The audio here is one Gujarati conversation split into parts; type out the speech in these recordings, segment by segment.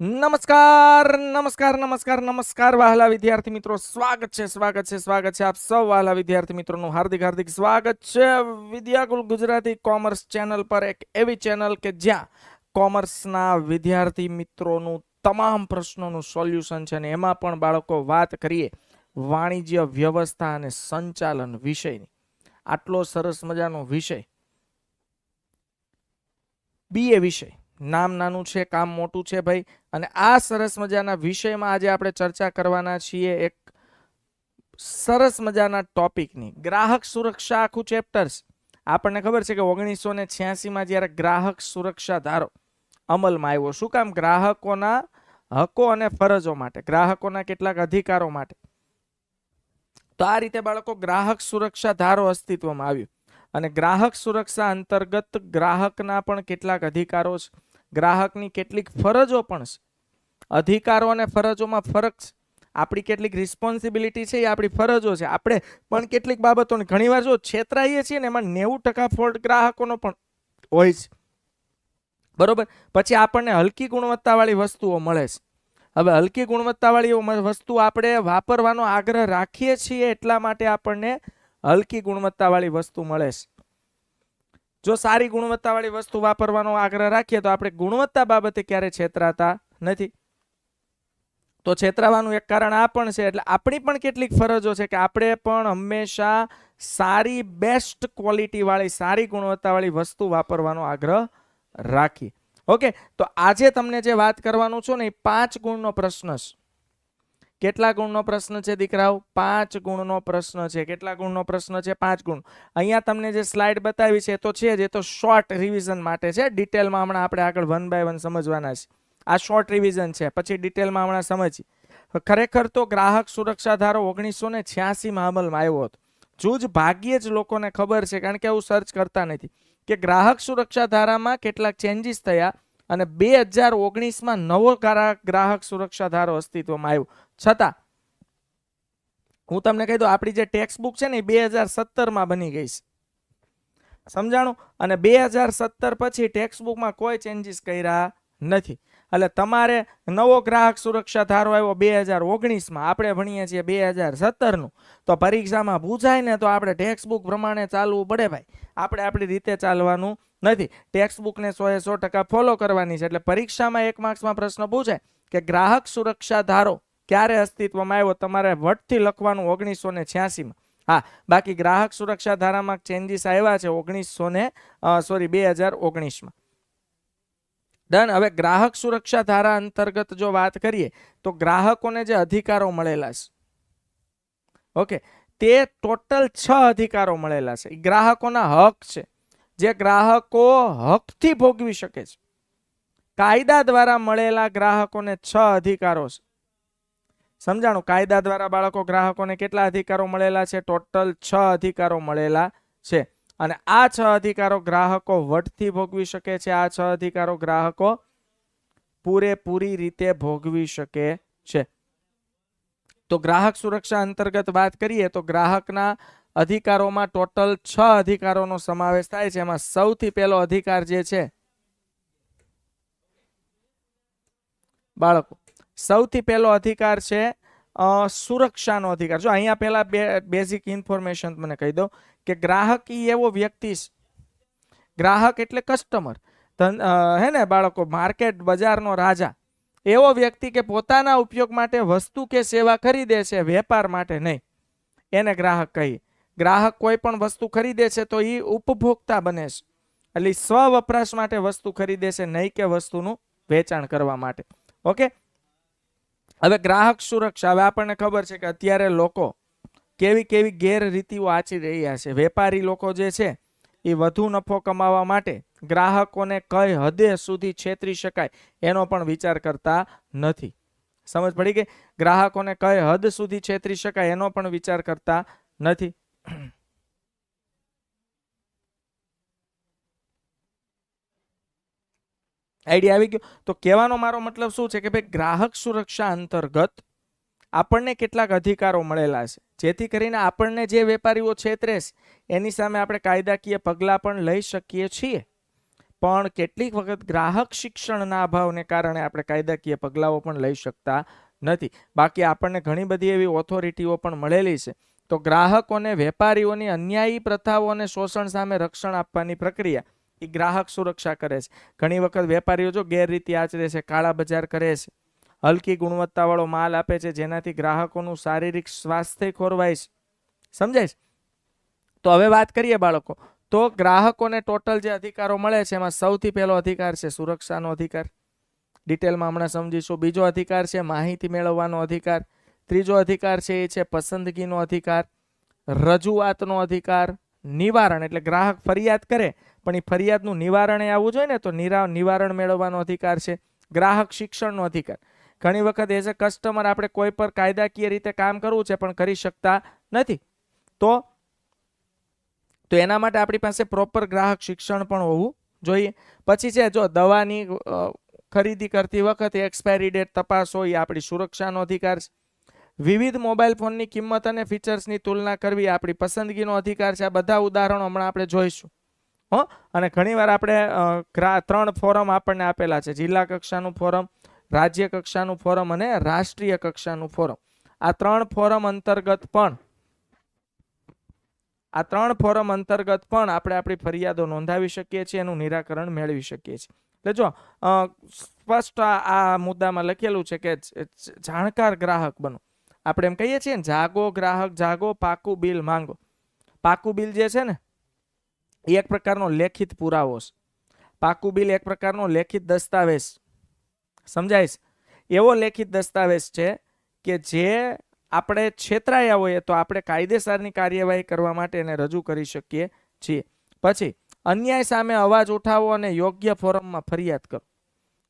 નમસ્કાર નમસ્કાર નમસ્કાર નમસ્કાર. વહાલા વિદ્યાર્થી મિત્રો, સ્વાગત છે સ્વાગત છે સ્વાગત છે આપ સૌ વહાલા વિદ્યાર્થી મિત્રોનું હાર્દિક હાર્દિક સ્વાગત છે. વિદ્યાકુલ ગુજરાતી કોમર્સ ચેનલ પર એક એવી ચેનલ કે જ્યાં કોમર્સના વિદ્યાર્થી મિત્રોનું તમામ પ્રશ્નોનું સોલ્યુશન છે અને એમાં પણ બાળકો વાત કરીએ વાણિજ્ય વ્યવસ્થા અને સંચાલન વિષયની. આટલો સરસ મજાનો વિષય. બીએ વિષય. નામ નાનું છે, કામ મોટું છે ભાઈ. અને આ સરસ મજાના વિષયમાં આજે આપણે ચર્ચા કરવાના છીએ એક સરસ મજાના ટોપિકની. ગ્રાહક સુરક્ષા આખું ચેપ્ટર્સ આપણને ખબર છે કે ઓગણીસો ને છ્યાસીમાં જ્યારે ગ્રાહક સુરક્ષા ધારો અમલમાં આવ્યો, શું કામ? ગ્રાહકોના હકો અને ફરજો માટે, ગ્રાહકોના કેટલાક અધિકારો માટે. તો આ રીતે બાળકો ગ્રાહક સુરક્ષા ધારો અસ્તિત્વમાં આવ્યું. અને ગ્રાહક સુરક્ષા અંતર્ગત ગ્રાહકના પણ કેટલાક અધિકારો છે. ગ્રાહકની કેટલીક ફરજો પણ છે. અધિકારો અને ફરજોમાં ફરક છે. આપણી કેટલીક રિસ્પોન્સિબિલિટી છે એ આપણી ફરજો છે. આપણે પણ કેટલીક બાબતોને ઘણીવાર જો છેતરાઈએ છીએ ને એમાં નેવું ટકા ફોલ્ટ ગ્રાહકોનો પણ હોય છે. બરોબર? પછી આપણને હલકી ગુણવત્તાવાળી વસ્તુઓ મળે છે. હવે હલકી ગુણવત્તાવાળી વસ્તુ આપણે વાપરવાનો આગ્રહ રાખીએ છીએ એટલા માટે આપણને હલકી ગુણવત્તાવાળી વસ્તુ મળે છે. જો સારી ગુણવત્તાવાળી વસ્તુ વાપરવાનો આગ્રહ રાખીએ તો આપણે ગુણવત્તા બાબતે ક્યારે છેતરાતા નથી. તો છેતરાવાનું એક કારણ આ પણ છે, એટલે આપણી પણ કેટલીક ફરજો છે કે આપણે પણ હંમેશા સારી બેસ્ટ ક્વોલિટીવાળી સારી ગુણવત્તાવાળી વસ્તુ વાપરવાનો આગ્રહ રાખીએ. ઓકે? તો આજે તમને જે વાત કરવાનું છું ને એ પાંચ ગુણનો પ્રશ્ન છે. કેટલા ગુણનો પ્રશ્ન છે દીકરાઓ? પાંચ ગુણનો પ્રશ્ન છે. કેટલા ગુણનો પ્રશ્ન છે? પાંચ ગુણ. અહીંયા તમને જે સ્લાઇડ બતાવી છે તો છે જ, એ તો શોર્ટ રિવિઝન માટે છે. ડિટેલમાં હમણાં આપણે આગળ વન બાય વન સમજવાના છે. આ શોર્ટ રિવિઝન છે. પછી ડિટેલમાં હમણાં સમજી ખરેખર તો ગ્રાહક સુરક્ષા ધારો ઓગણીસો ને છ્યાસીમાં અમલમાં આવ્યો હતો. જૂજ ભાગ્યે જ લોકોને ખબર છે, કારણ કે આવું સર્ચ કરતા નથી, કે ગ્રાહક સુરક્ષા ધારામાં કેટલાક ચેન્જીસ થયા અને બે હજાર ઓગણીસમાં નવો ગ્રાહક સુરક્ષા ધારો અસ્તિત્વમાં આવ્યો. છતાં, હું તમને કહી દઉં, આપણી જે ટેક્સ્ટ બુક છે ને એ બે હજાર સત્તરમાં બની ગઈ છે. સમજાણું? અને બે હજાર સત્તર પછી ટેક્સ બુકમાં કોઈ ચેન્જીસ કર્યા નથી. એટલે તમારે નવો ગ્રાહક સુરક્ષા ધારો આવ્યો બે હજાર ઓગણીસમાં, આપણે ભણીએ છીએ બે હજાર સત્તરનું, તો પરીક્ષામાં પૂછાય ને તો આપણે ટેક્સ્ટ બુક પ્રમાણે ચાલવું પડે ભાઈ. આપણે આપણી રીતે ચાલવાનું નથી. ટેક્સ બુકને એ સો ટકા ફોલો કરવાની છે. એટલે પરીક્ષામાં એક માર્ક્સમાં પ્રશ્ન પૂછાય કે ગ્રાહક સુરક્ષા ધારો ક્યારે અસ્તિત્વમાં આવ્યો? તમારે વટથી લખવાનું ઓગણીસો ને છ્યાસીમાં. હા, બાકી ગ્રાહક સુરક્ષા ધારામાં ચેન્જીસ આવ્યા છે ઓગણીસો ને સોરી, બે હજાર ઓગણીસમાં. ડન. હવે ગ્રાહક સુરક્ષા ધારા અંતર્ગત જો વાત કરીએ, તો ગ્રાહકોને જે અધિકારો મળેલા છે. ઓકે. તે ટોટલ છ અધિકારો મળેલા છે. ગ્રાહકોના હક છે. જે ગ્રાહકો હકથી ભોગવી શકે છે. કાયદા દ્વારા મળેલા ગ્રાહકોને છ અધિકારો છે. સમજાણું? કાયદા દ્વારા બાળકો, ગ્રાહકોને કેટલા અધિકારો મળેલા છે? ટોટલ છ અધિકારો મળેલા છે. અને આ છ અધિકારો ગ્રાહકો વટથી ભોગવી શકે છે. આ છ અધિકારો ગ્રાહકો પૂરેપૂરી રીતે ભોગવી શકે છે. તો ગ્રાહક સુરક્ષા અંતર્ગત વાત કરીએ તો ગ્રાહકના અધિકારોમાં ટોટલ છ અધિકારોનો સમાવેશ થાય છે. એમાં સૌથી પહેલો અધિકાર જે છે? બાળકો. સૌથી પહેલો અધિકાર છે સુરક્ષાનો અધિકાર. જો અહીંયા પહેલાં બે બેઝિક ઇન્ફોર્મેશન મને કહી દઉં કે ગ્રાહક એ એવો વ્યક્તિ ગ્રાહક એટલે કસ્ટમર હે ને, બાળકો માર્કેટ બજારનો રાજા. એવો વ્યક્તિ કે પોતાના ઉપયોગ માટે વસ્તુ કે સેવા ખરીદે છે, વેપાર માટે નહીં. એને ગ્રાહક કહીએ. ગ્રાહક કોઈ પણ વસ્તુ ખરીદે છે તો એ ઉપભોક્તા બને છે. એટલે સ્વ વપરાશ માટે વસ્તુ ખરીદે છે, નહીં કે વસ્તુનું વેચાણ કરવા માટે. ઓકે? હવે ગ્રાહક સુરક્ષા, હવે આપણને ખબર છે કે અત્યારે લોકો કેવી કેવી ગેરરીતિઓ આચરી રહ્યા છે. વેપારી લોકો જે છે, એ વધુ નફો કમાવા માટે ગ્રાહકોને કઈ હદે સુધી છેતરી શકાય એનો પણ વિચાર કરતા નથી. સમજ પડી ગઈ ગ્રાહકોને કઈ હદ સુધી છેતરી શકાય એનો પણ વિચાર કરતા નથી. આઈડિયા આવી ગયો. તો કહેવાનો મારો મતલબ શું છે કે ભાઈ, ગ્રાહક સુરક્ષા અંતર્ગત આપણને કેટલાક અધિકારો મળેલા છે. જેથી કરીને આપણને જે વેપારીઓ છેતરે છે, એની સામે આપણે કાયદાકીય પગલાં પણ લઈ શકીએ છીએ. પણ કેટલીક વખત ગ્રાહક શિક્ષણના અભાવને કારણે આપણે કાયદાકીય પગલાઓ પણ લઈ શકતા નથી. બાકી આપણને ઘણી બધી એવી ઓથોરિટીઓ પણ મળેલી છે. તો ગ્રાહકોને વેપારીઓની અન્યાયી પ્રથાઓ અને શોષણ સામે રક્ષણ આપવાની પ્રક્રિયા એ ગ્રાહક સુરક્ષા કરે છે. ઘણી વખત વેપારીઓ જો ગેરરીતિ આચરે છે, કાળા બજાર કરે છે. હલકી ગુણવત્તાવાળો માલ આપે છે, જેનાથી ગ્રાહકોનું શારીરિક સ્વાસ્થ્ય ખોરવાય છે. સમજાય તો હવે વાત કરીએ બાળકો. તો ગ્રાહકોને ટોટલ જે અધિકારો મળે છે, એમાં સૌથી પહેલો અધિકાર છે સુરક્ષાનો અધિકાર. ડિટેલમાં હમણાં સમજીશું. બીજો અધિકાર છે માહિતી મેળવવાનો અધિકાર. ત્રીજો અધિકાર છે એ છે પસંદગીનો અધિકાર. રજૂઆતનો અધિકાર. નિવારણ, એટલે ગ્રાહક ફરિયાદ કરે. પણ એ ફરિયાદનું નિવારણ એ આવવું જોઈએ ને તો નિરા, નિવારણ મેળવવાનો અધિકાર છે, ગ્રાહક શિક્ષણનો અધિકાર. ઘણી વખત એઝ અ કસ્ટમર આપણે કોઈ પર કાયદાકીય રીતે કામ કરવું છે પણ કરી શકતા નથી. તો તો એના માટે આપણી પાસે પ્રોપર ગ્રાહક શિક્ષણ પણ હોવું જોઈએ. પછી છે, જો દવાની ખરીદી કરતી વખતે એક્સપાયરી ડેટ તપાસ હોય આપણી સુરક્ષાનો અધિકાર છે. વિવિધ મોબાઈલ ફોનની કિંમત અને ફીચર્સની તુલના કરવી આપણી પસંદગીનો અધિકાર છે. આ બધા ઉદાહરણો હમણાં આપણે જોઈશું. હો? અને ઘણીવાર આપણે ત્રણ ફોરમ આપણને આપેલા છે. જિલ્લા કક્ષાનું ફોરમ, રાજ્ય કક્ષાનું ફોરમ અને રાષ્ટ્રીય કક્ષાનું ફોરમ. આ ત્રણ ફોરમ અંતર્ગત પણ, આ ત્રણ ફોરમ અંતર્ગત પણ આપણે આપણી ફરિયાદો નોંધાવી શકીએ છીએ, એનું નિરાકરણ મેળવી શકીએ છીએ. એટલે જો સ્પષ્ટ આ મુદ્દામાં લખેલું છે કે જાણકાર ગ્રાહક બનો. આપણે એમ કહીએ છીએ ને, જાગો ગ્રાહક, જાગો પાકું બિલ માંગો. પાકું બિલ જે છે ને એક પ્રકારનો લેખિત પુરાવો છે. પાકું બિલ એક પ્રકારનો લેખિત દસ્તાવેજ સમજાય એવો લેખિત દસ્તાવેજ છે કે જે આપણે છેતરાયા હોઈએ તો આપણે કાયદેસરની કાર્યવાહી કરવા માટે એને રજૂ કરી શકીએ છીએ. પછી, અન્યાય સામે અવાજ ઉઠાવો અને યોગ્ય ફોરમમાં ફરિયાદ કરો.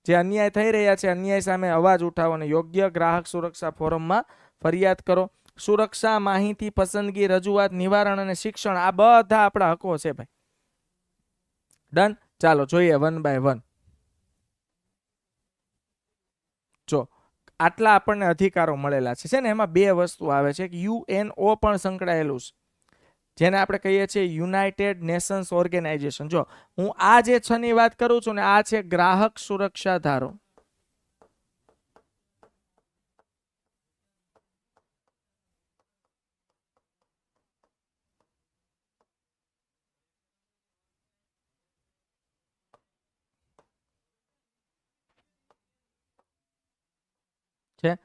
જે અન્યાય થઈ રહ્યા છે, અન્યાય સામે અવાજ ઉઠાવો અને યોગ્ય ગ્રાહક સુરક્ષા ફોરમમાં ફરિયાદ કરો. સુરક્ષા માહિતી પસંદગી, રજૂઆત, નિવારણ અને શિક્ષણ આ બધા આપણા હકો છે ભાઈ. ડન ચાલો, જોઈએ વન બાય વન જો, આટલા આપણને અધિકારો મળેલા છે. ને, એમાં બે વસ્તુ આવે છે. યુએનઓ પણ સંકળાયેલું છે. જેને આપણે કહીએ છીએ યુનાઇટેડ નેશન્સ ઓર્ગેનાઇઝેશન. જો, હું આ જે છ ની વાત કરું છું ને, આ છે ગ્રાહક સુરક્ષા ધારો છે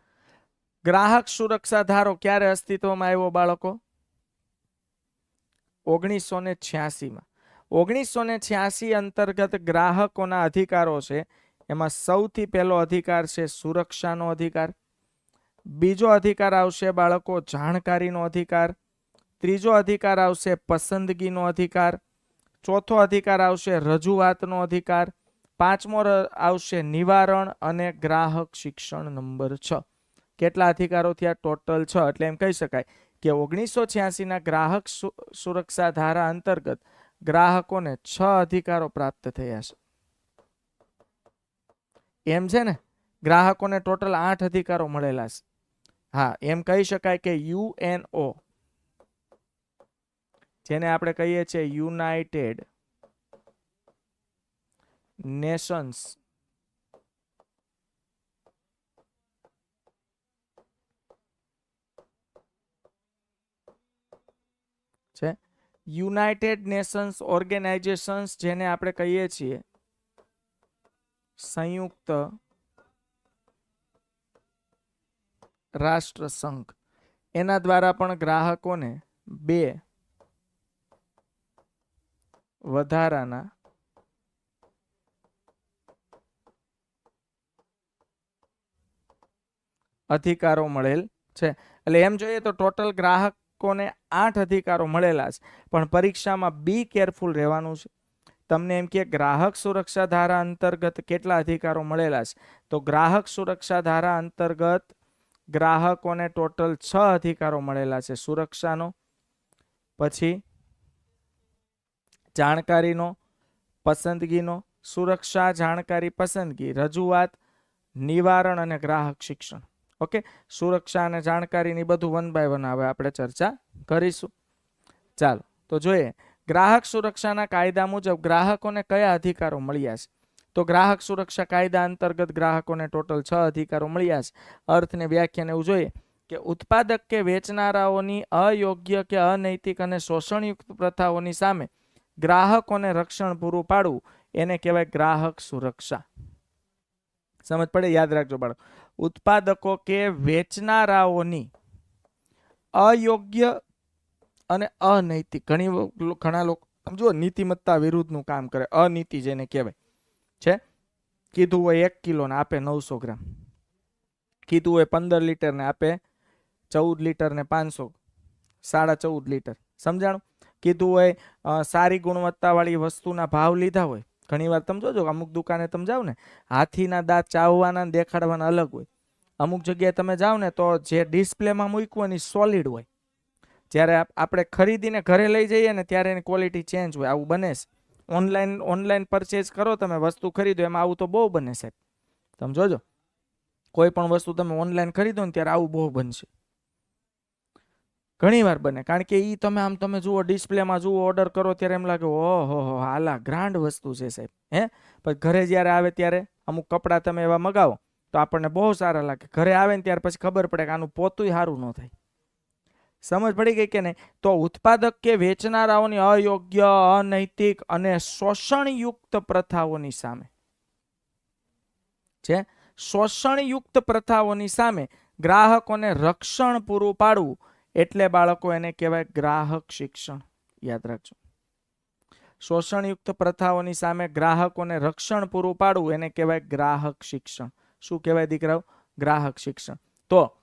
ગ્રાહક સુરક્ષા ધારો ક્યારે અસ્તિત્વમાં આવ્યો બાળકો? ઓગણીસો ને છ્યાસીમાં. ઓગણીસો ને છ્યાસી અંતર્ગત ગ્રાહકોના અધિકારો છે, એમાં સૌથી પહેલો અધિકાર છે સુરક્ષાનો અધિકાર. બીજો અધિકાર આવશે બાળકો જાણકારીનો અધિકાર. ત્રીજો અધિકાર આવશે પસંદગીનો અધિકાર. ચોથો અધિકાર આવશે રજૂઆતનો અધિકાર. પાંચમો આવશે નિવારણ અને ગ્રાહક શિક્ષણ નંબર છ. કેટલા અધિકારો થયા? ટોટલ છ. એટલે એમ કહી શકાય કે ઓગણીસો છ્યાસીના ગ્રાહક સુરક્ષા ધારા અંતર્ગત ગ્રાહકોને છ અધિકારો પ્રાપ્ત થયા છે. એમ છે ને? ગ્રાહકોને ટોટલ આઠ અધિકારો મળેલા છે. હા, એમ કહી શકાય કે યુએનઓ જેને આપણે કહીએ છીએ યુનાઇટેડ નેશન્સ છે યુનાઇટેડ નેશન્સ ઓર્ગેનાઇઝેશન્સ જેને આપણે કહીએ છીએ, સંયુક્ત રાષ્ટ્ર સંઘ એના દ્વારા પણ ગ્રાહકોને બે વધારાના અધિકારો મળેલ છે. એટલે એમ જોઈએ તો ટોટલ ગ્રાહકોને આઠ અધિકારો મળેલા છે, પણ પરીક્ષામાં બી કેરફુલ રહેવાનું છે. તમને એમ કે ગ્રાહક સુરક્ષા ધારા અંતર્ગત કેટલા અધિકારો મળેલા છે? તો ગ્રાહક સુરક્ષા ધારા અંતર્ગત ગ્રાહકોને ટોટલ છ અધિકારો મળેલા છે, સુરક્ષાનો, પછી જાણકારીનો, પસંદગીનો, સુરક્ષા જાણકારી પસંદગી, રજૂઆત, નિવારણ અને ગ્રાહક શિક્ષણ. ઓકે? સુરક્ષા અને જાણકારીની બધું વન બાય વન હવે આપણે ચર્ચા કરીશું. ચાલો, તો જોઈએ, ગ્રાહક સુરક્ષાના કાયદા મુજબ ગ્રાહકોને કયા અધિકારો મળ્યા છે? તો ગ્રાહક સુરક્ષા કાયદા અંતર્ગત ગ્રાહકોને ટોટલ છ અધિકારો મળ્યા છે. અર્થને વ્યાખ્યાને એવું જોઈએ કે ઉત્પાદક કે વેચનારાઓની અયોગ્ય કે અનૈતિક અને શોષણયુક્ત પ્રથાઓની સામે ગ્રાહકોને રક્ષણ પૂરું પાડવું, એને કહેવાય ગ્રાહક સુરક્ષા. સમજ પડે? યાદ રાખજો બાળકો. ઉત્પાદકો કે વેચનારાઓની અયોગ્ય અને અનૈતિક. ઘણી ઘણા લોકો જો નીતિમત્તા વિરુદ્ધનું કામ કરે. અનીતિ જેને કહેવાય. છે? કીધું હોય એક કિલો ને આપે નવસો ગ્રામ. કીધું હોય પંદર લીટર ને આપે ચૌદ લીટર ને પાંચસો. સાડા ચૌદ લીટર. સમજાણું? કીધું હોય સારી ગુણવત્તાવાળી વસ્તુના ભાવ લીધા હોય ઘણીવાર તમે જોજો અમુક દુકાને તમે જાઓ ને, હાથીના દાંત ચાવવાના દેખાડવાના અલગ હોય. અમુક જગ્યાએ તમે જાઓ ને તો જે ડિસ્પ્લેમાં મૂક્યું એની સોલિડ હોય. જ્યારે આપણે ખરીદીને ઘરે લઈ જઈએ ને ત્યારે એની ક્વોલિટી ચેન્જ હોય. આવું બને છે. ઓનલાઈન ઓનલાઈન પરચેઝ કરો તમે, વસ્તુ ખરીદો, એમાં આવું તો બહુ બને સાહેબ તમે જોજો. કોઈ પણ વસ્તુ તમે ઓનલાઈન ખરીદો ને ત્યારે આવું બહુ બનશે. ઘણી વાર બને. કારણ કે એ તમે આમ તમે જુઓ, ડિસ્પ્લેમાં જુઓ ઓર્ડર કરો ત્યારે એમ લાગે, ઓહો, હો, હાલા ગ્રાન્ડ વસ્તુ છે સાહેબ. હે? પછી ઘરે જ્યારે આવે ત્યારે અમુક કપડાં તમે એવા મગાવો, તો આપણને બહુ સારા લાગે. ઘરે આવે ને ત્યાર પછી ખબર પડે કે આનું પોતુંય સારું ન થાય. સમજ પડી ગઈ કે નહીં? તો ઉત્પાદક કે વેચનારાઓની અયોગ્ય, અનૈતિક અને શોષણયુક્ત પ્રથાઓની સામે. છે શોષણયુક્ત પ્રથાઓની સામે ગ્રાહકોને રક્ષણ પૂરું પાડવું એટલે બાળકો એને કહેવાય ગ્રાહક શિક્ષણ. યાદ રાખજો. શોષણયુક્ત પ્રથાઓની સામે ગ્રાહકોને રક્ષણ પૂરું પાડવું એને કહેવાય ગ્રાહક શિક્ષણ. શું કહેવાય દીકરાઓ? ગ્રાહક શિક્ષણ. તો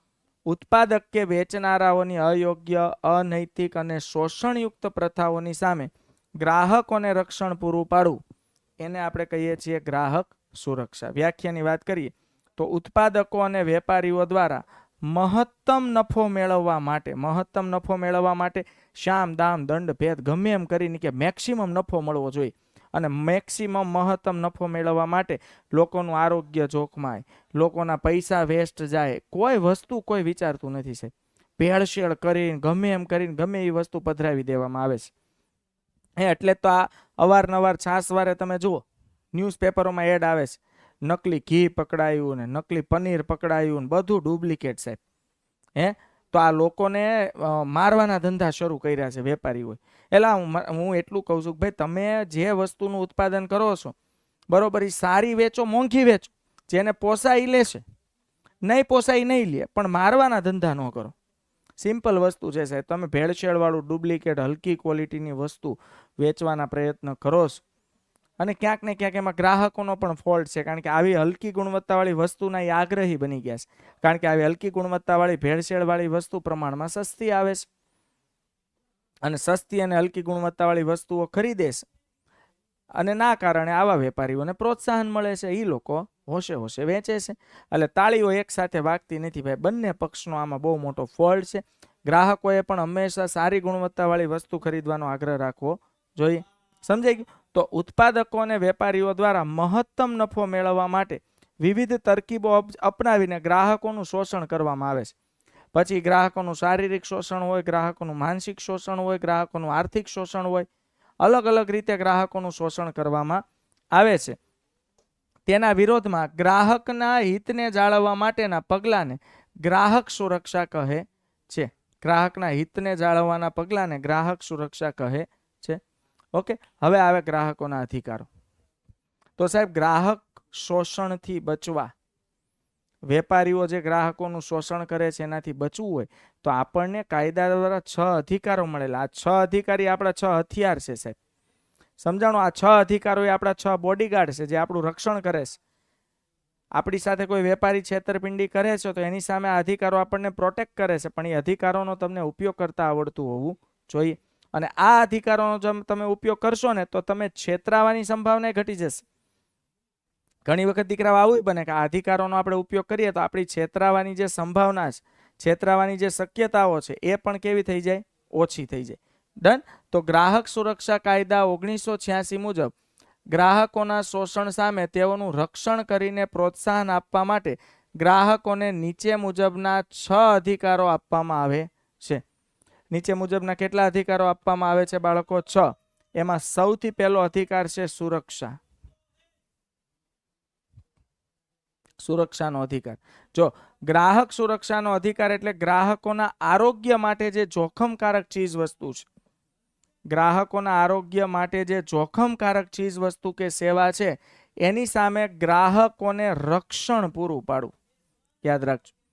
ઉત્પાદક કે વેચનારાઓની અયોગ્ય, અનૈતિક અને શોષણયુક્ત પ્રથાઓની સામે ગ્રાહકોને રક્ષણ પૂરું પાડવું એને આપણે કહીએ છીએ ગ્રાહક સુરક્ષા. વ્યાખ્યાની વાત કરીએ તો ઉત્પાદકો અને વેપારીઓ દ્વારા મહત્તમ નફો મેળવવા માટે, મહત્તમ નફો મેળવવા માટે શામ દામ, દંડ, ભેદ ગમે એમ કરીને કે મેક્સિમમ નફો મળવો જોઈએ. અને મેક્સિમમ મહત્તમ નફો મેળવવા માટે લોકોનું આરોગ્ય જોખમાય, લોકોના પૈસા વેસ્ટ જાય. કોઈ વસ્તુ કોઈ વિચારતું નથી સાહેબ. ભેળસેળ કરીને, ગમે એમ કરીને, ગમે એવી વસ્તુ પધરાવી દેવામાં આવે છે. એ એટલે તો આ અવારનવાર છાસવારે તમે જુઓ, ન્યૂઝપેપરોમાં એડ આવે છે. નકલી ઘી પકડાયું ને નકલી પનીર પકડાયું ને બધું ડુપ્લિકેટ સાહેબ. હે? તો આ લોકોને મારવાના ધંધા શરૂ કર્યા છે વેપારીઓએ. એટલે હું એટલું કહું છું કે ભાઈ, તમે જે વસ્તુનું ઉત્પાદન કરો છો, બરોબર એ સારી વેચો, મોંઘી વેચો, જેને પોસાય લેશે. નહીં પોસાય નહીં લે, પણ મારવાના ધંધા ન કરો. સિમ્પલ વસ્તુ છે સાહેબ, તમે ભેળસેળવાળું ડુપ્લિકેટ, હલકી ક્વોલિટીની વસ્તુ વેચવાના પ્રયત્ન કરો છો. અને ક્યાંક ને ક્યાંક એમાં ગ્રાહકોનો પણ ફોલ્ટ છે, કારણ કે આવી હલકી ગુણવત્તાવાળી વસ્તુના એ આગ્રહી બની ગયા છે. કારણ કે આવી હલકી ગુણવત્તાવાળી ભેળસેળવાળી વસ્તુ પ્રમાણમાં સસ્તી આવે છે. અને સસ્તી અને હલકી ગુણવત્તાવાળી વસ્તુઓ ખરીદે છે. અને ના કારણે આવા વેપારીઓને પ્રોત્સાહન મળે છે એ લોકો હોશે હોશે વેચે છે. એટલે તાળીઓ એકસાથે વાગતી નથી ભાઈ, બંને પક્ષનો આમાં બહુ મોટો ફોલ્ટ છે. ગ્રાહકોએ પણ હંમેશા સારી ગુણવત્તાવાળી વસ્તુ ખરીદવાનો આગ્રહ રાખવો જોઈએ. સમજાઈ ગયું? તો ઉત્પાદકો અને વેપારીઓ દ્વારા મહત્તમ નફો મેળવવા માટે વિવિધ તરકીબો અપ- અપનાવીને ગ્રાહકોનું શોષણ કરવામાં આવે છે. પછી ગ્રાહકોનું શારીરિક શોષણ હોય, ગ્રાહકોનું માનસિક શોષણ હોય, ગ્રાહકોનું આર્થિક શોષણ હોય, અલગ અલગ રીતે ગ્રાહકોનું શોષણ કરવામાં આવે છે. તેના વિરોધમાં ગ્રાહકના હિતને જાળવવા માટેના પગલાંને ગ્રાહક સુરક્ષા કહે છે. ગ્રાહકના હિતને જાળવવાના પગલાંને ગ્રાહક સુરક્ષા કહે ઓકે? હવે આવે ગ્રાહકોના અધિકારો. તો સાહેબ, ગ્રાહક શોષણથી બચવા. વેપારીઓ જે ગ્રાહકોનું શોષણ કરે છે, એનાથી બચવું હોય, તો આપણને કાયદા દ્વારા છ અધિકારો મળેલા. આ છ અધિકારી આપણા છ હથિયાર છે, સાહેબ. સમજાણું? આ છ અધિકારો એ આપણા છ બોડીગાર્ડ છે, જે આપણું રક્ષણ કરે છે. આપણી સાથે કોઈ વેપારી છેતરપિંડી કરે છે, તો એની સામે આ અધિકારો આપણને પ્રોટેક્ટ કરે છે, પણ એ અધિકારોનો તમને ઉપયોગ કરતા આવડતું હોવું જોઈએ. અને આ અધિકારોનો જો તમે ઉપયોગ કરશો ને, તો તમે છેતરાવાની સંભાવના ઘટી જશે. ઘણી વખત દીકરાઓ આવું બને કે આ અધિકારોનો આપણે ઉપયોગ કરીએ તો આપણી છેતરાવાની જે સંભાવના છે, છેતરાવાની જે શક્યતાઓ છે, એ પણ કેવી થઈ જાય? ઓછી થઈ જાય. ડન? તો ગ્રાહક સુરક્ષા કાયદા ઓગણીસો છ્યાસી મુજબ ગ્રાહકોના શોષણ સામે તેઓનું રક્ષણ કરીને પ્રોત્સાહન આપવા માટે ગ્રાહકોને નીચે મુજબના છ અધિકારો આપવામાં આવે છે. નીચે મુજબના કેટલા અધિકારો આપવામાં આવે છે બાળકો? છ. એમાં સૌથી પહેલો અધિકાર છે સુરક્ષા. સુરક્ષાનો અધિકાર. જો ગ્રાહક સુરક્ષાનો અધિકાર એટલે ગ્રાહકોના આરોગ્ય માટે જે જોખમકારક ચીજ વસ્તુ છે. ગ્રાહકોના આરોગ્ય માટે જે જોખમકારક ચીજ વસ્તુ કે સેવા છે, એની સામે ગ્રાહકોને રક્ષણ પૂરું પાડવું. યાદ રાખજો.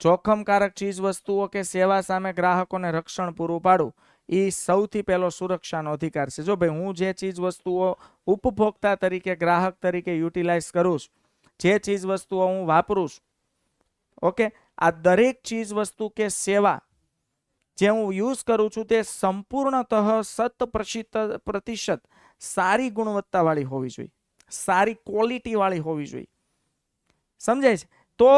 જોખમકારક ચીજ વસ્તુઓ કે સેવા સામે ગ્રાહકોને રક્ષણ પૂરું પાડવું એ સૌથી પહેલો સુરક્ષાનો અધિકાર છે. જો ભાઈ હું જે ચીજ વસ્તુઓ ઉપભોક્તા તરીકે, ગ્રાહક તરીકે યુટિલાઇઝ કરું છું, જે ચીજ વસ્તુઓ હું વાપરું છું, ઓકે, આ દરેક ચીજ વસ્તુ કે સેવા જે હું યુઝ કરું છું તે સંપૂર્ણતઃ સત પ્રતિશત સારી ગુણવત્તાવાળી હોવી જોઈએ. સારી ક્વોલિટીવાળી હોવી જોઈએ. સમજાય છે? તો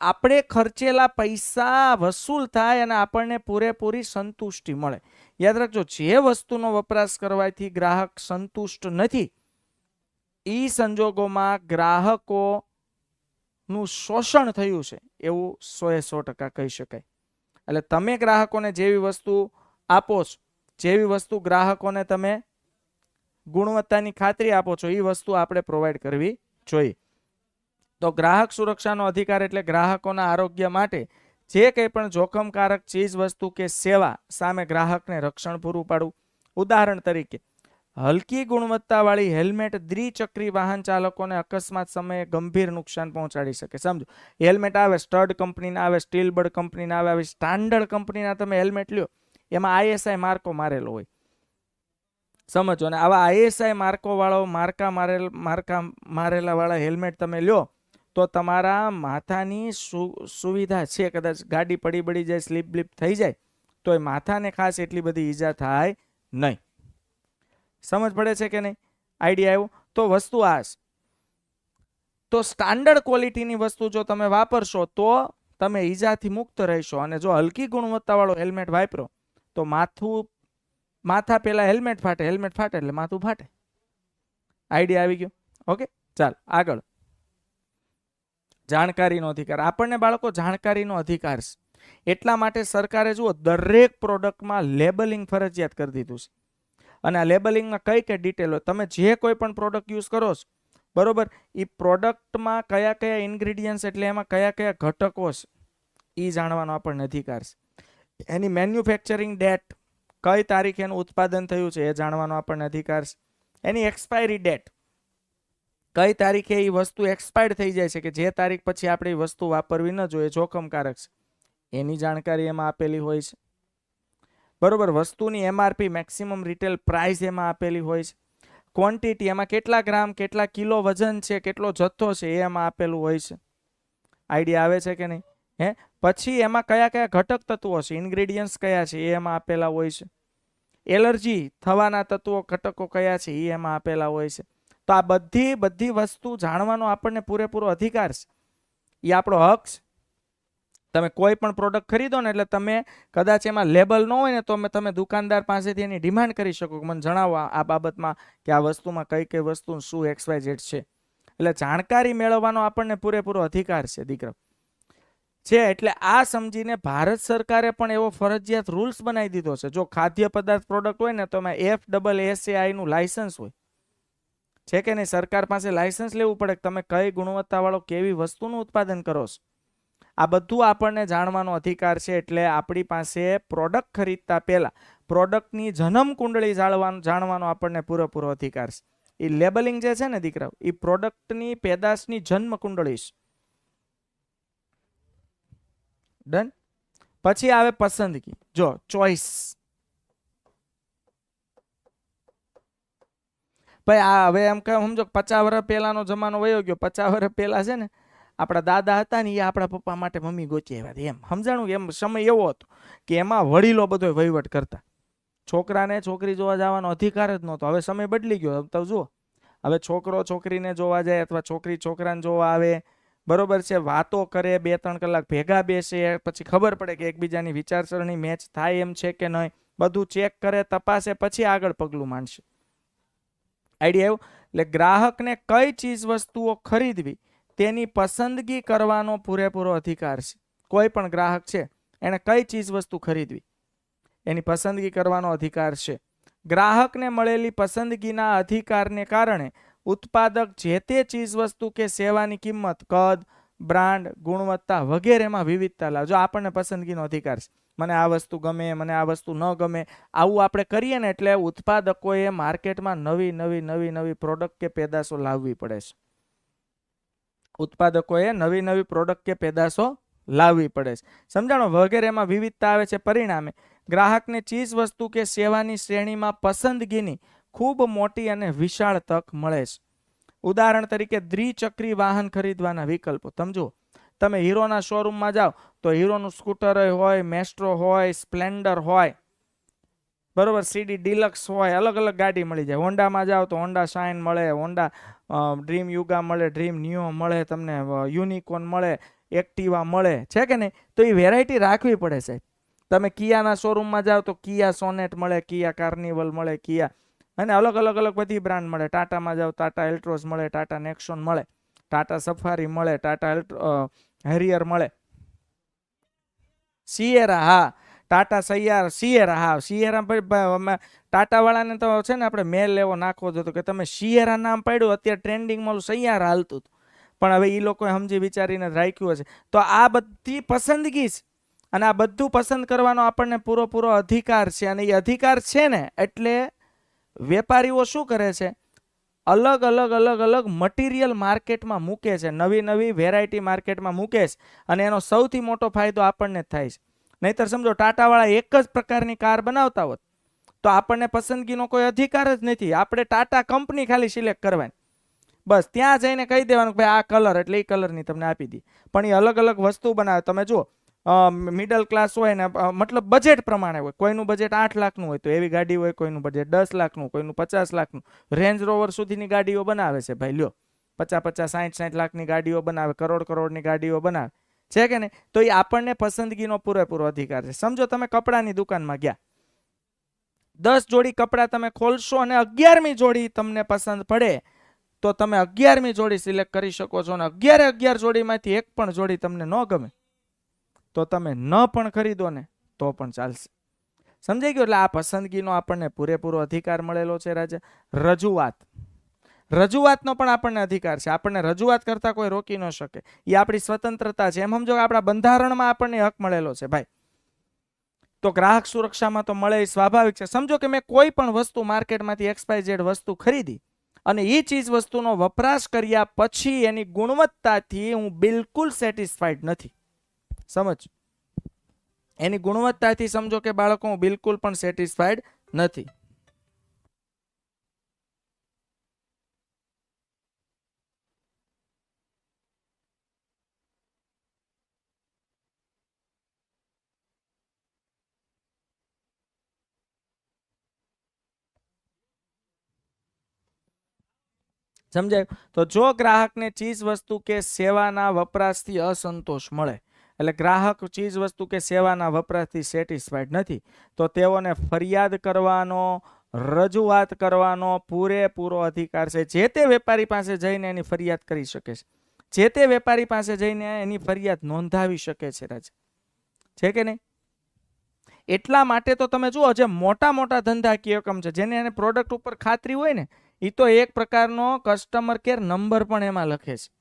આપણે ખર્ચેલા પૈસા વસૂલ થાય અને આપણને પૂરેપૂરી સંતુષ્ટિ મળે. યાદ રાખજો, જે વસ્તુનો વપરાશ કરવાથી ગ્રાહક સંતુષ્ટ નથી એ સંજોગોમાં ગ્રાહકોનું શોષણ થયું છે, એવું સોએ સો ટકા કહી શકાય. એટલે તમે ગ્રાહકોને જેવી વસ્તુ આપો છો, જેવી વસ્તુ ગ્રાહકોને તમે ગુણવત્તાની ખાતરી આપો છો એ વસ્તુ આપણે પ્રોવાઈડ કરવી જોઈએ. તો ગ્રાહક સુરક્ષાનો અધિકાર એટલે ગ્રાહકોના આરોગ્ય માટે જે કંઈ પણ જોખમકારક ચીજ વસ્તુ કે સેવા સામે ગ્રાહકને રક્ષણ પૂરું પાડવું. ઉદાહરણ તરીકે, હલકી ગુણવત્તાવાળી હેલ્મેટ દ્વિચક્રી વાહન ચાલકોને અકસ્માત સમયે ગંભીર નુકસાન પહોંચાડી શકે. સમજો, હેલ્મેટ આવે સ્ટડ કંપનીના, આવે સ્ટીલ બર્ડ કંપનીના, આવે આવી સ્ટાન્ડર્ડ કંપનીના તમે હેલ્મેટ લ્યો, એમાં આઈએસઆઈ માર્કો મારેલો હોય. સમજો ને આવા આઈએસઆઈ માર્કો વાળો માર્કા મારેલ, માર્કા મારેલા વાળા હેલ્મેટ તમે લ્યો તો તમારા માથાની સુવિધા છે કદાચ? ગાડી પડી પડી જાય, સ્લીપ બ્લીપ થઈ જાય તો એ માથાને ખાસ એટલી બધી ઈજા થાય નહીં. સમજ પડે છે કે નહીં? આઈડિયા આવ્યો? તો વસ્તુ આ તો સ્ટાન્ડર્ડ ક્વોલિટીની વસ્તુ જો તમે વાપરશો, તો તમે ઈજાથી મુક્ત રહેશો અને જો હલકી ગુણવત્તાવાળો હેલ્મેટ વાપરો, તો માથું, માથા પહેલાં હેલ્મેટ ફાટે હેલ્મેટ ફાટે એટલે માથું ફાટે. આઈડિયા આવી ગયો? ઓકે, ચાલ, આગળ. જાણકારીનો અધિકાર. આપણને બાળકો જાણકારીનો અધિકાર છે. એટલા માટે સરકારે જુઓ, દરેક પ્રોડક્ટમાં લેબલિંગ ફરજિયાત કરી દીધું છે. અને આ લેબલિંગમાં કઈ કઈ ડિટેલ હોય? તમે જે કોઈ પણ પ્રોડક્ટ યુઝ કરો છો, બરોબર? એ પ્રોડક્ટમાં કયા કયા ઇન્ગ્રીડિયન્ટ્સ એટલે એમાં કયા કયા ઘટકો છે એ જાણવાનો આપણને અધિકાર છે. એની મેન્યુફેક્ચરિંગ ડેટ, કઈ તારીખે એનું ઉત્પાદન થયું છે એ જાણવાનો આપણને અધિકાર છે. એની એક્સપાયરી ડેટ કઈ તારીખે એ વસ્તુ એક્સપાયર્ડ થઈ જાય છે કે જે તારીખ પછી આપણે એ વસ્તુ વાપરવી ન જોઈએ, જોખમકારક છે. એની જાણકારી એમાં આપેલી હોય છે. બરોબર, વસ્તુની એમઆરપી મેક્સિમમ રિટેલ પ્રાઇસ એમાં આપેલી હોય છે. ક્વોન્ટિટી એમાં કેટલા ગ્રામ, કેટલા કિલો વજન છે, કેટલો જથ્થો છે, એ એમાં આપેલું હોય છે. આઈડિયા આવે છે કે નહીં? હે? પછી એમાં કયા કયા ઘટક તત્વો છે ઇન્ગ્રેડિયન્ટ્સ કયા છે, એ એમાં આપેલા હોય છે. એલર્જી થવાના તત્વો ઘટકો કયા છે, એ એમાં આપેલા હોય છે. તો આ બધી બધી વસ્તુ જાણવાનો આપણને પૂરેપૂરો અધિકાર છે. એ આપણો હક છે. તમે કોઈ પણ પ્રોડક્ટ ખરીદો ને એટલે તમે કદાચ એમાં લેબલ ન હોય ને તો અમે, તમે દુકાનદાર પાસેથી એની ડિમાન્ડ કરી શકો મને જણાવો આ બાબતમાં કે આ વસ્તુમાં કઈ કઈ વસ્તુ શું એક્સવાય ઝેડ છે. એટલે જાણકારી મેળવવાનો આપણને પૂરેપૂરો અધિકાર છે, દીકરા. છે, એટલે આ સમજીને ભારત સરકારે પણ એવો ફરજિયાત રૂલ્સ બનાવી દીધો છે. જો ખાદ્ય પદાર્થ પ્રોડક્ટ હોય ને તો એમાં એફ ડબલ એસનું લાયસન્સ હોય. છે કે નહીં? સરકાર પાસે લાયસન્સ લેવું પડે તમે કઈ ગુણવત્તાવાળો કેવી વસ્તુનું ઉત્પાદન કરો છો? આ બધું આપણને જાણવાનો અધિકાર છે એટલે આપણી પાસે પ્રોડક્ટ ખરીદતા પહેલા પ્રોડક્ટની જન્મ કુંડળી જાણવાનો જાણવાનો આપણને પૂરેપૂરો અધિકાર છે. એ લેબલિંગ જે છે ને દીકરાઓ એ પ્રોડક્ટની પેદાશની જન્મ કુંડળી છે. ડન પછી આવે પસંદગી. જો ચોઈસ ભાઈ, આ હવે એમ કે સમજો પચાસ વર્ષ પહેલાનો જમાનો વયો ગયો. પચાસ વર્ષ પહેલાં છે ને, આપણા દાદા હતા ને એ આપણા પપ્પા માટે મમ્મી ગોચી આવ્યા એમ, સમજાણું? એમ સમય એવો હતો કે એમાં વડીલો બધો વહીવટ કરતા. છોકરાને છોકરી જોવા જવાનો અધિકાર જ નહોતો. હવે સમય બદલી ગયો. તો જુઓ. હવે છોકરો છોકરીને જોવા જાય અથવા છોકરી છોકરાને જોવા આવે, બરોબર છે, વાતો કરે બે ત્રણ કલાક ભેગા બેસે, પછી ખબર પડે કે એકબીજાની વિચારસરણી મેચ થાય એમ છે કે નહીં. બધું ચેક કરે, તપાસે, પછી આગળ પગલું માંડશે. આઈડિયા આવ્યો? એટલે ગ્રાહકને કઈ ચીજ વસ્તુઓ ખરીદવી તેની પસંદગી કરવાનો પૂરેપૂરો અધિકાર છે. કોઈ પણ ગ્રાહક છે એણે કઈ ચીજ વસ્તુ ખરીદવી એની પસંદગી કરવાનો અધિકાર છે. ગ્રાહકને મળેલી પસંદગીના અધિકારને કારણે ઉત્પાદક જે તે ચીજ વસ્તુ કે સેવાની કિંમત, કદ, બ્રાન્ડ, ગુણવત્તા વગેરેમાં વિવિધતા લાવજો. આપણને પસંદગીનો અધિકાર છે. મને આ વસ્તુ ગમે, મને આ વસ્તુ ન ગમે. આવું આપણે કરીએ ને એટલે ઉત્પાદકોએ માર્કેટમાં નવી નવી નવી નવી પ્રોડક્ટ કે પેદાશો લાવવી પડે છે. ઉત્પાદકોએ નવી નવી પ્રોડક્ટ કે પેદાશો લાવવી પડે છે. સમજાણો? વગેરેમાં વિવિધતા આવે છે પરિણામે. ગ્રાહકને ચીજ વસ્તુ કે સેવાની શ્રેણીમાં પસંદગીની ખૂબ મોટી અને વિશાળ તક મળે છે. ઉદાહરણ તરીકે દ્વિચક્રી વાહન ખરીદવાના વિકલ્પો. તમે જુઓ તમે હીરોના શોરૂમમાં જાઓ તો હીરોનું સ્કૂટર હોય મેસ્ટ્રો હોય સ્પ્લેન્ડર હોય. બરોબર સીડી ડિલક્સ હોય, અલગ અલગ ગાડી મળી જાય. હોન્ડામાં જાઓ તો હોન્ડા શાઇન મળે, હોન્ડા ડ્રીમ યુગા મળે ડ્રીમ નિયો મળે, તમને યુનિકોન મળે એક્ટિવા મળે. છે કે નહીં? તો એ વેરાયટી રાખવી પડે સાહેબ. તમે કિયાના શોરૂમમાં જાઓ તો કિયા સોનેટ મળે, કિયા કાર્નિવલ મળે, કિયા અને અલગ અલગ અલગ બધી બ્રાન્ડ મળે. ટાટામાં જાઓ, ટાટા એલ્ટ્રોસ મળે, ટાટા નેક્સોન મળે, ટાટા સફારી મળે, ટાટા એલ્ટ્રો હેરિયર મળે. સિયેરા હા. ટાટા સૈયાર સિયેરા હા. સિયેરા ટાટા વાળાને તો છે ને આપણે મેલ લેવો નાખવો હતો કે તમે સિયેરા નામ પાડ્યું, અત્યારે ટ્રેન્ડિંગમાં સૈયાર હાલતું હતું. પણ હવે એ લોકોએ સમજી વિચારીને રાખ્યું હશે. તો આ બધી પસંદગી છે. અને આ બધું પસંદ કરવાનો આપણને પૂરો પૂરો અધિકાર છે. અને એ અધિકાર છે ને, એટલે વેપારીઓ શું કરે છે? અલગ અલગ અલગ અલગ મટીરિયલ માર્કેટમાં મૂકે છે. નવી નવી વેરાયટી માર્કેટમાં મૂકે છે અને એનો સૌથી મોટો ફાયદો આપણને થાય છે. નહીતર સમજો, ટાટાવાળા એક જ પ્રકારની કાર બનાવતા હોત, તો આપણને પસંદગીનો કોઈ અધિકાર જ નથી. આપણે ટાટા કંપની ખાલી સિલેક્ટ કરવાની. બસ, ત્યાં જઈને કહી દેવાનું કે ભાઈ આ કલર એટલે એ કલરની તમને આપી દી પણ એ અલગ અલગ વસ્તુ બનાવે. તમે જુઓ મિડલ ક્લાસ હોય ને મતલબ બજેટ પ્રમાણે હોય. કોઈનું બજેટ આઠ લાખનું હોય તો એવી ગાડી હોય, કોઈનું બજેટ દસ લાખનું, કોઈનું પચાસ લાખનું. રેન્જ રોવર સુધીની ગાડીઓ બનાવે છે ભાઈ, લ્યો. પચાસ પચાસ સાઠ સાઠ લાખની ગાડીઓ બનાવે, કરોડ, કરોડની ગાડીઓ બનાવે. છે કે નહીં? તો એ આપણને પસંદગીનો પૂરેપૂરો અધિકાર છે. સમજો તમે કપડાની દુકાનમાં ગયા. દસ જોડી કપડાં તમે ખોલશો અને અગિયારમી જોડી તમને પસંદ પડે, તો તમે અગિયારમી જોડી સિલેક્ટ કરી શકો છો અને અગિયારે અગિયાર જોડીમાંથી એક પણ જોડી તમને ન ગમે. તો તમે ન પણ ખરીદો ને, તો પણ ચાલશે. સમજાઈ ગયું? એટલે આ પસંદગીનો આપણને પૂરેપૂરો અધિકાર મળેલો છે રાજા. રજૂઆત. રજૂઆતનો પણ આપણને અધિકાર છે. આપણને રજૂઆત કરતા કોઈ રોકી ન શકે. એ આપણી સ્વતંત્રતા છે. એમ સમજો આપણા બંધારણમાં આપણને હક મળેલો છે, ભાઈ. તો ગ્રાહક સુરક્ષામાં તો મળે એ સ્વાભાવિક છે. સમજો કે મેં કોઈ પણ વસ્તુ માર્કેટમાંથી એક્સપાય ઝેડ વસ્તુ ખરીદી અને એ ચીજ વસ્તુનો વપરાશ કર્યા પછી એની ગુણવત્તાથી હું બિલકુલ સેટિસ્ફાઈડ નથી. સમજ? એની ગુણવત્તાથી સમજો કે બાળકો હું બિલકુલ પણ સેટિસ્ફાઈડ નથી. સમજાય? તો જો ગ્રાહકને ચીજ વસ્તુ કે સેવાના વપરાશથી અસંતોષ મળે એટલે ગ્રાહક ચીજ વસ્તુ કે સેવાના વપરાશથી સેટિસ્ફાઈડ નથી, તો તેઓને ફરિયાદ કરવાનો, રજૂઆત કરવાનો પૂરેપૂરો અધિકાર છે. જે તે વેપારી પાસે જઈને એની ફરિયાદ કરી શકે છે. જે તે વેપારી પાસે જઈને એની ફરિયાદ નોંધાવી શકે છે, રાજા. છે કે નહીં? એટલા માટે તો તમે જુઓ, જે મોટા મોટા ધંધાકીય એકમ છે, જેને એને પ્રોડક્ટ ઉપર ખાતરી હોય ને એ તો એક પ્રકારનો કસ્ટમર કેર નંબર પણ એમાં લખે છે.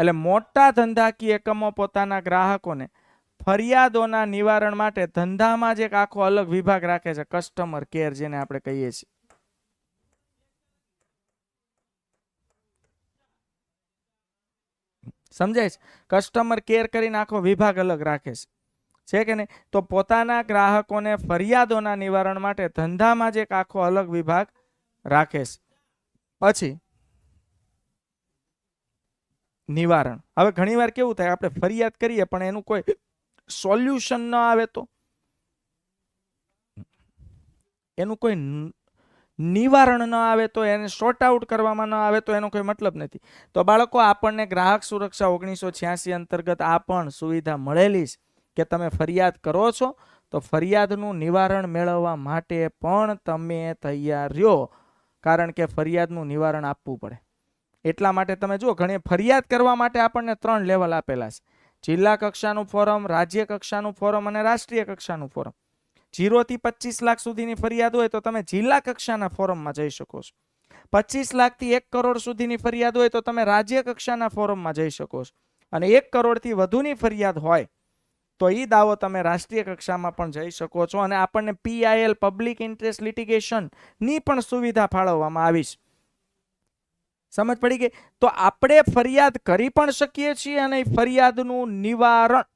એટલે મોટા ધંધાકીય એકમો પોતાના ગ્રાહકોને ફરિયાદોના નિવારણ માટે ધંધામાં જ એક આખો અલગ વિભાગ રાખે છે કસ્ટમર કેર જેને આપણે કહીએ છીએ. સમજાય છે? કસ્ટમર કેર કરીને આખો વિભાગ અલગ રાખે છે કે નહીં? તો પોતાના ગ્રાહકોને ફરિયાદોના નિવારણ માટે ધંધામાં જ એક આખો અલગ વિભાગ રાખે છે. પછી નિવારણ. હવે ઘણીવાર કેવું થાય, આપણે ફરિયાદ કરીએ, પણ એનું કોઈ સોલ્યુશન ન આવે તો? એનું કોઈ નિવારણ ન આવે તો, એને શોર્ટ આઉટ કરવામાં ન આવે તો એનો કોઈ મતલબ નથી. તો બાળકો, આપણને ગ્રાહક સુરક્ષા ઓગણીસો છ્યાસી અંતર્ગત આ પણ સુવિધા મળેલી છે કે તમે ફરિયાદ કરો છો, તો ફરિયાદનું નિવારણ મેળવવા માટે પણ તમે તૈયાર રહ્યો. કારણ કે ફરિયાદનું નિવારણ આપવું પડે. એટલા માટે તમે જુઓ, ઘણી ફરિયાદ કરવા માટે આપણને ત્રણ લેવલ આપેલા છે. જિલ્લા કક્ષાનું ફોરમ રાજ્ય કક્ષાનું ફોરમ અને રાષ્ટ્રીય કક્ષાનું ફોરમ જીરોથી પચીસ લાખ સુધીની ફરિયાદ હોય તો તમે જિલ્લા કક્ષાના ફોરમમાં જઈ શકો છો. પચીસ લાખથી એક કરોડ સુધીની ફરિયાદ હોય તો તમે રાજ્ય કક્ષાના ફોરમમાં જઈ શકો છો. અને એક કરોડથી વધુની ફરિયાદ હોય તો એ દાવો તમે રાષ્ટ્રીય કક્ષામાં પણ જઈ શકો છો અને આપણને પીઆઈએલ પબ્લિક ઇન્ટરેસ્ટ લિટિગેશનની પણ સુવિધા ફાળવવામાં આવી છે. સમજ પડી ગઈ? તો આપણે ફરિયાદ કરી પણ શકીએ છીએ અને ફરિયાદનું નિવારણ,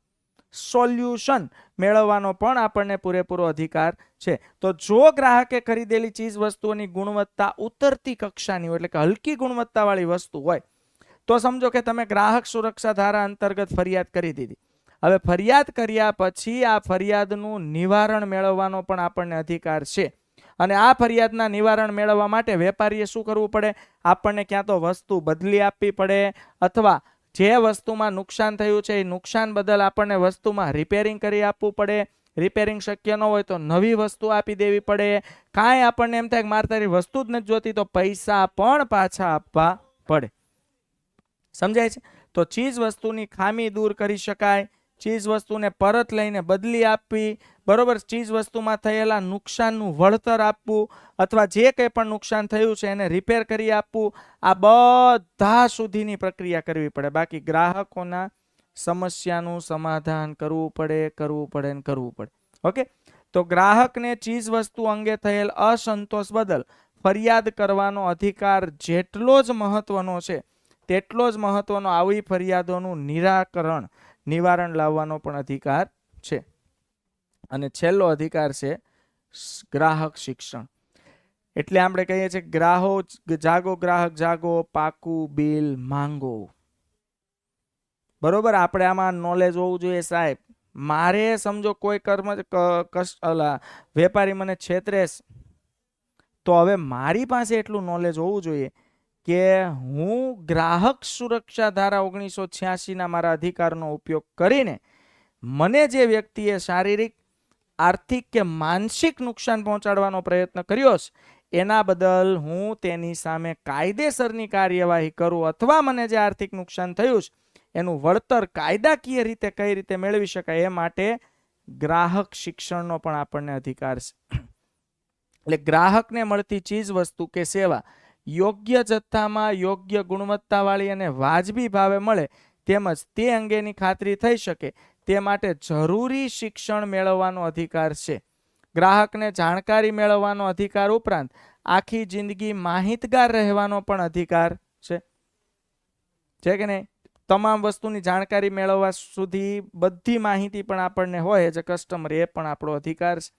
સોલ્યુશન મેળવવાનો પણ આપણને પૂરેપૂરો અધિકાર છે. તો જો ગ્રાહકે ખરીદેલી ચીજ વસ્તુઓની ગુણવત્તા ઉતરતી કક્ષાની હોય, એટલે કે હલકી ગુણવત્તાવાળી વસ્તુ હોય, તો સમજો કે તમે ગ્રાહક સુરક્ષા ધારા અંતર્ગત ફરિયાદ કરી દીધી. હવે ફરિયાદ કર્યા પછી આ ફરિયાદનું નિવારણ મેળવવાનો પણ આપણને અધિકાર છે. અને આ ફરિયાદના નિવારણ મેળવવા માટે વેપારીએ શું કરવું પડે? આપણને ક્યાં તો વસ્તુ બદલી આપવી પડે અથવા જે વસ્તુમાં નુકસાન થયું છે, એ નુકસાન બદલ આપણને વસ્તુમાં રિપેરિંગ કરી આપવું પડે. રિપેરિંગ શક્ય ન હોય તો નવી વસ્તુ આપી દેવી પડે. કાંઈ આપણને એમ થાય કે મારે તારી વસ્તુ જ નથી જોતી તો પૈસા પણ પાછા આપવા પડે. સમજાય છે? તો ચીજ વસ્તુની ખામી દૂર કરી શકાય. ચીજ વસ્તુને પરત લઈને બદલી આપવી, બરોબર? ચીજ વસ્તુમાં થયેલા નુકસાનનું વળતર આપવું અથવા જે કંઈ પણ નુકસાન થયું છે એને રિપેર કરી આપવું, આ બધા સુધીની પ્રક્રિયા કરવી પડે. બાકી ગ્રાહકોના સમસ્યાનું સમાધાન કરવું પડે કરવું પડે ને કરવું પડે. ઓકે? તો ગ્રાહકને ચીજ વસ્તુ અંગે થયેલ અસંતોષ બદલ ફરિયાદ કરવાનો અધિકાર જેટલો જ મહત્વનો છે, તેટલો જ મહત્વનો આવી ફરિયાદોનું નિરાકરણ નિવારણ લાવવાનો પણ અધિકાર છે. અને છેલ્લો અધિકાર છે ગ્રાહક શિક્ષણ. એટલે આપણે કહીએ છીએ ગ્રાહો જાગો, ગ્રાહક જાગો, પાકું, બિલ માંગો. બરોબર? આપણે આમાં નોલેજ હોવું જોઈએ સાહેબ. મારે સમજો કોઈ કર્મ વેપારી મને છેતરેશ તો હવે મારી પાસે એટલું નોલેજ હોવું જોઈએ કે હું ગ્રાહક સુરક્ષા ધારા ઓગણીસો છ્યાસીના મારા અધિકારનો ઉપયોગ કરીને મને જે વ્યક્તિએ શારીરિક, આર્થિક કે માનસિક નુકસાન પહોંચાડવાનો પ્રયત્ન કર્યો છે, એના બદલ હું તેની સામે કાયદેસરની કાર્યવાહી કરું અથવા મને જે આર્થિક નુકસાન થયું છે, એનું વળતર કાયદાકીય રીતે કઈ રીતે મેળવી શકાય એ માટે ગ્રાહક શિક્ષણનો પણ આપણને અધિકાર છે. એટલે ગ્રાહકને મળતી ચીજ વસ્તુ કે સેવા યોગ્ય જથ્થામાં યોગ્ય ગુણવત્તાવાળી અને વાજબી ભાવે મળે તેમજ તે અંગેની ખાતરી થઈ શકે તે માટે જરૂરી શિક્ષણ મેળવવાનો અધિકાર છે. ગ્રાહકને જાણકારી મેળવવાનો અધિકાર ઉપરાંત આખી જિંદગી માહિતગાર રહેવાનો પણ અધિકાર છે. છે કે નહીં? તમામ વસ્તુની જાણકારી મેળવવા સુધી બધી માહિતી પણ આપણને હોય એઝ કસ્ટમર એ પણ આપણો અધિકાર છે.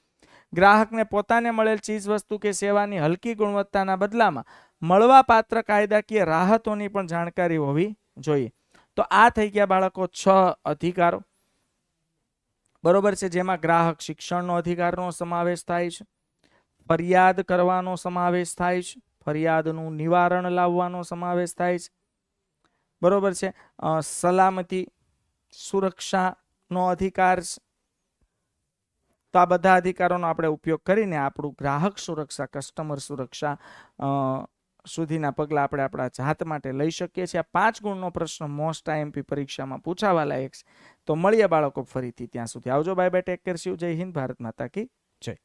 ગ્રાહકને પોતાને મળેલ ચીજ વસ્તુ કે સેવાની હલકી ગુણવત્તાના બદલામાં મળવાપાત્ર કાયદાકીય રાહતોની પણ જાણકારી હોવી જોઈએ. તો આ થઈ ગયા બાળકો છ અધિકારો. બરોબર છે, જેમાં ગ્રાહક શિક્ષણનો અધિકારનો સમાવેશ થાય છે, ફરિયાદ કરવાનો સમાવેશ થાય છે, ફરિયાદનું નિવારણ લાવવાનો સમાવેશ થાય છે. બરોબર છે સલામતી, સુરક્ષાનો અધિકાર તો આ બધા અધિકારોનો આપણે ઉપયોગ કરીને આપણું ગ્રાહક સુરક્ષા, કસ્ટમર સુરક્ષા સુધીના પગલાં આપણે આપણા જાત માટે લઈ શકીએ છીએ. આ પાંચ ગુણનો પ્રશ્ન મોસ્ટ આઈએમપી પરીક્ષામાં પૂછાવા લાયક છે. તો મળીએ બાળકો ફરીથી ત્યાં સુધી. આવજો. બાય બાય ટેક કેર જય હિન્દ ભારત માતા કી જય.